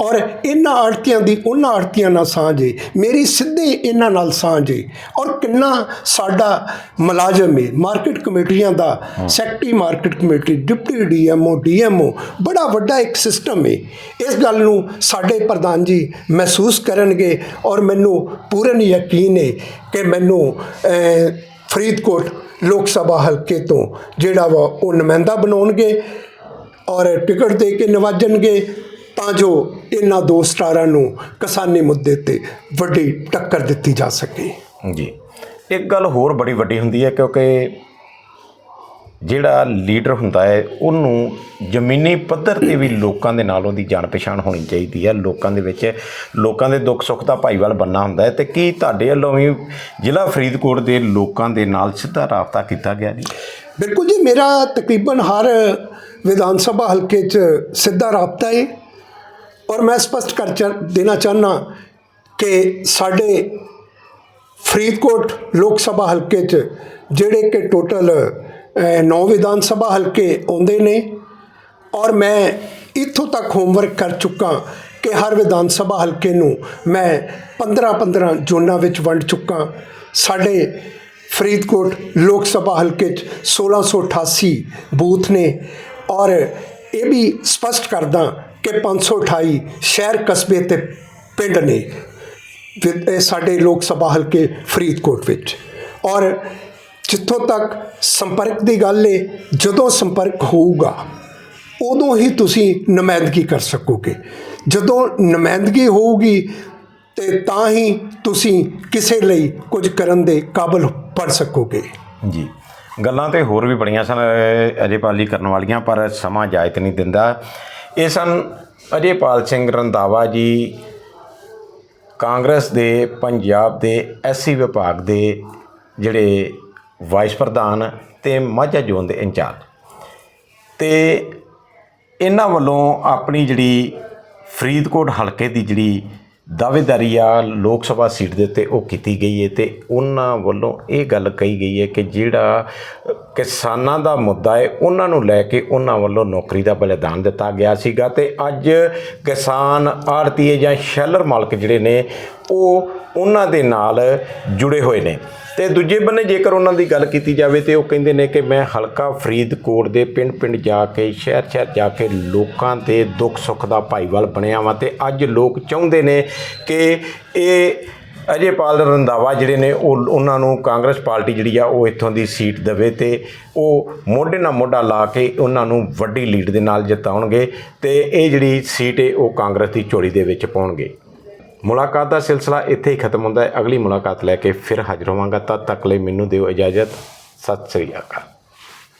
ਔਰ ਇਹਨਾਂ ਆੜਤੀਆਂ ਦੀ ਉਹਨਾਂ ਆੜਤੀਆਂ ਨਾਲ ਸਾਂਝ ਹੈ ਮੇਰੀ ਸਿੱਧੇ ਇਹਨਾਂ ਨਾਲ ਸਾਂਝ ਹੈ ਔਰ ਕਿੰਨਾ ਸਾਡਾ ਮੁਲਾਜ਼ਮ ਹੈ ਮਾਰਕੀਟ ਕਮੇਟੀਆਂ ਦਾ secretary market committee deputy DMO DMO ਬੜਾ ਵੱਡਾ ਇੱਕ ਸਿਸਟਮ ਹੈ ਇਸ ਗੱਲ ਨੂੰ ਸਾਡੇ ਪ੍ਰਧਾਨ ਜੀ ਮਹਿਸੂਸ ਕਰਨਗੇ ਔਰ ਮੈਨੂੰ ਪੂਰਨ ਯਕੀਨ ਹੈ ਕਿ ਮੈਨੂੰ ਫਰੀਦਕੋਟ ਲੋਕ ਸਭਾ ਹਲਕੇ ਤੋਂ ਜਿਹੜਾ ਵਾ ਉਹ ਨੁਮਾਇੰਦਾ ਬਣਾਉਣਗੇ ਔਰ ਟਿਕਟ ਦੇ ਕੇ ਨਵਾਜਣਗੇ। ਤਾਂ ਜੋ ਇਹਨਾਂ ਦੋ ਸਟਾਰਾਂ ਨੂੰ ਕਿਸਾਨੀ ਮੁੱਦੇ ਤੇ ਵੱਡੀ ਟੱਕਰ ਦਿੱਤੀ ਜਾ ਸਕੇ। ਜੀ। ਇੱਕ ਗੱਲ ਹੋਰ ਬੜੀ ਵੱਡੀ ਹੁੰਦੀ ਹੈ ਕਿਉਂਕਿ ਜਿਹੜਾ ਲੀਡਰ ਹੁੰਦਾ ਹੈ ਉਹਨੂੰ ਜ਼ਮੀਨੀ ਪੱਧਰ ਤੇ ਵੀ ਲੋਕਾਂ ਦੇ ਨਾਲ ਉਹਦੀ ਜਾਣ ਪਛਾਣ ਹੋਣੀ ਚਾਹੀਦੀ ਹੈ। ਲੋਕਾਂ ਦੇ ਵਿੱਚ ਲੋਕਾਂ ਦੇ ਦੁੱਖ ਸੁੱਖ ਦਾ ਭਾਈਵਾਲ ਬੰਨਾ ਹੁੰਦਾ ਹੈ। ਤੇ ਕੀ ਤੁਹਾਡੇ ਵੱਲੋਂ ਵੀ ਜ਼ਿਲ੍ਹਾ ਫਰੀਦਕੋਟ ਦੇ ਲੋਕਾਂ ਦੇ ਨਾਲ ਸਿੱਧਾ ਰਾਬਤਾ ਕੀਤਾ ਗਿਆ ਜੀ? ਬਿਲਕੁਲ ਜੀ ਮੇਰਾ ਤਕਰੀਬਨ ਹਰ ਵਿਧਾਨ ਸਭਾ ਹਲਕੇ 'ਚ ਸਿੱਧਾ ਰਾਬਤਾ ਹੈ। ਔਰ ਮੈਂ ਸਪਸ਼ਟ ਕਰ ਚ- ਦੇਣਾ ਚਾਹਨਾ ਕਿ ਸਾਡੇ ਫਰੀਦਕੋਟ ਲੋਕ ਸਭਾ ਹਲਕੇ 'ਚ ਜਿਹੜੇ ਕਿ ਟੋਟਲ 9 ਵਿਧਾਨ ਸਭਾ ਹਲਕੇ ਆਉਂਦੇ ਨੇ ਔਰ ਮੈਂ ਇੱਥੋਂ ਤੱਕ ਹੋਮਵਰਕ ਕਰ ਚੁੱਕਾ ਕਿ ਹਰ ਵਿਧਾਨ ਸਭਾ ਹਲਕੇ ਨੂੰ ਮੈਂ 15-15 ਜ਼ੋਨਾਂ ਵਿੱਚ ਵੰਡ ਚੁੱਕਾ। ਸਾਡੇ ਫਰੀਦਕੋਟ ਲੋਕ ਸਭਾ ਹਲਕੇ 'ਚ 1688 ਬੂਥ ਨੇ ਔਰ ਇਹ ਵੀ ਸਪਸ਼ਟ ਕਰਦਾ ਕਿ 528 ਸ਼ਹਿਰ ਕਸਬੇ ਤੇ ਪਿੰਡ ਨੇ ਵਿ- ਇਹ ਸਾਡੇ ਲੋਕ ਸਭਾ ਹਲਕੇ ਫਰੀਦਕੋਟ ਵਿੱਚ। ਔਰ ਜਿੱਥੋਂ ਤੱਕ ਸੰਪਰਕ ਦੀ ਗੱਲ ਹੈ ਜਦੋਂ ਸੰਪਰਕ ਹੋਊਗਾ, ਉਦੋਂ ਹੀ ਤੁਸੀਂ ਨੁਮਾਇੰਦਗੀ ਕਰ ਸਕੋਗੇ। ਜਦੋਂ ਨੁਮਾਇੰਦਗੀ ਹੋਊਗੀ, ਤੇ ਤਾਂ ਹੀ ਤੁਸੀਂ ਕਿਸੇ ਲਈ ਕੁਝ ਕਰਨ ਦੇ ਕਾਬਲ ਬਣ ਸਕੋਗੇ। ਜੀ। ਗੱਲਾਂ ਤੇ ਹੋਰ ਵੀ ਬੜੀਆਂ ਸਨ ਅਜੇ ਪਾਲੀ ਕਰਨ ਵਾਲੀਆਂ, ਪਰ ਸਮਾਂ ਇਜਾਜ਼ਤ ਨਹੀਂ ਦਿੰਦਾ। ਇਹ ਸਨ ਅਜੇਪਾਲ ਸਿੰਘ ਰੰਧਾਵਾ ਜੀ, ਕਾਂਗਰਸ ਦੇ, ਪੰਜਾਬ ਦੇ ਐਸਸੀ ਵਿਭਾਗ ਦੇ ਜਿਹੜੇ ਵਾਈਸ ਪ੍ਰਧਾਨ ਤੇ ਮਾਝਾ ਜ਼ੋਨ ਦੇ ਇੰਚਾਰਜ। ਤੇ ਇਹਨਾਂ ਵੱਲੋਂ ਆਪਣੀ ਜਿਹੜੀ ਫਰੀਦਕੋਟ ਹਲਕੇ ਦੀ ਜਿਹੜੀ ਦਾਅਵੇਦਾਰੀ ਆ ਲੋਕ ਸਭਾ ਸੀਟ ਦੇ ਉੱਤੇ ਉਹ ਕੀਤੀ ਗਈ ਹੈ ਤੇ ਉਹਨਾਂ ਵੱਲੋਂ ਇਹ ਗੱਲ ਕਹੀ ਗਈ ਹੈ ਕਿ ਜਿਹੜਾ ਕਿਸਾਨਾਂ ਦਾ ਮੁੱਦਾ ਹੈ, ਉਹਨਾਂ ਨੂੰ ਲੈ ਕੇ ਉਹਨਾਂ ਵੱਲੋਂ ਨੌਕਰੀ ਦਾ ਬਲਿਦਾਨ ਦਿੱਤਾ ਗਿਆ ਸੀਗਾ ਤੇ ਅੱਜ ਕਿਸਾਨ ਆੜਤੀਏ ਜਾਂ ਸ਼ੈਲਰ ਮਾਲਕ ਜਿਹੜੇ ਨੇ, ਉਹ ਉਹਨਾਂ ਦੇ ਨਾਲ ਜੁੜੇ ਹੋਏ ਨੇ। ਤੇ ਦੂਜੇ ਬੰਨੇ ਜੇਕਰ ਉਹਨਾਂ ਦੀ ਗੱਲ ਕੀਤੀ ਜਾਵੇ ਤੇ ਉਹ ਕਹਿੰਦੇ ਨੇ ਕਿ ਮੈਂ ਹਲਕਾ ਫਰੀਦਕੋਟ ਦੇ ਪਿੰਡ-ਪਿੰਡ ਜਾ ਕੇ ਸ਼ਹਿਰ-ਸ਼ਹਿਰ ਜਾ ਕੇ ਲੋਕਾਂ ਦੇ ਦੁੱਖ ਸੁੱਖ ਦਾ ਭਾਈਵਾਲ ਬਣਿਆ ਵਾਂ ਤੇ ਅੱਜ ਲੋਕ ਚਾਹੁੰਦੇ ਨੇ ਕਿ ਇਹ ਅਜੇਪਾਲ ਰੰਧਾਵਾ ਜਿਹੜੇ ਨੇ ਉਹ ਉਹਨਾਂ ਨੂੰ ਕਾਂਗਰਸ ਪਾਰਟੀ ਜਿਹੜੀ ਆ ਉਹ ਇੱਥੋਂ ਦੀ ਸੀਟ ਦੇਵੇ ਤੇ ਉਹ ਮੋਢੇ ਨਾਲ ਮੋਢਾ ਲਾ ਕੇ ਉਹਨਾਂ ਨੂੰ ਵੱਡੀ ਲੀਡ ਦੇ ਨਾਲ ਜਿਤਾਉਣਗੇ ਤੇ ਇਹ ਜਿਹੜੀ ਸੀਟ ਹੈ ਉਹ ਕਾਂਗਰਸ ਦੀ ਝੋਲੀ ਦੇ ਵਿੱਚ ਪਾਉਣਗੇ। ਮੁਲਾਕਾਤ ਦਾ ਸਿਲਸਿਲਾ ਇੱਥੇ ਹੀ ਖਤਮ ਹੁੰਦਾ ਹੈ। ਅਗਲੀ ਮੁਲਾਕਾਤ ਲੈ ਕੇ ਫਿਰ ਹਾਜ਼ਰ ਹੋਵਾਂਗਾ। ਤਦ ਤੱਕ ਲਈ ਮੈਨੂੰ ਦਿਓ ਇਜਾਜ਼ਤ। ਸਤਿ ਸ੍ਰੀ ਅਕਾਲ।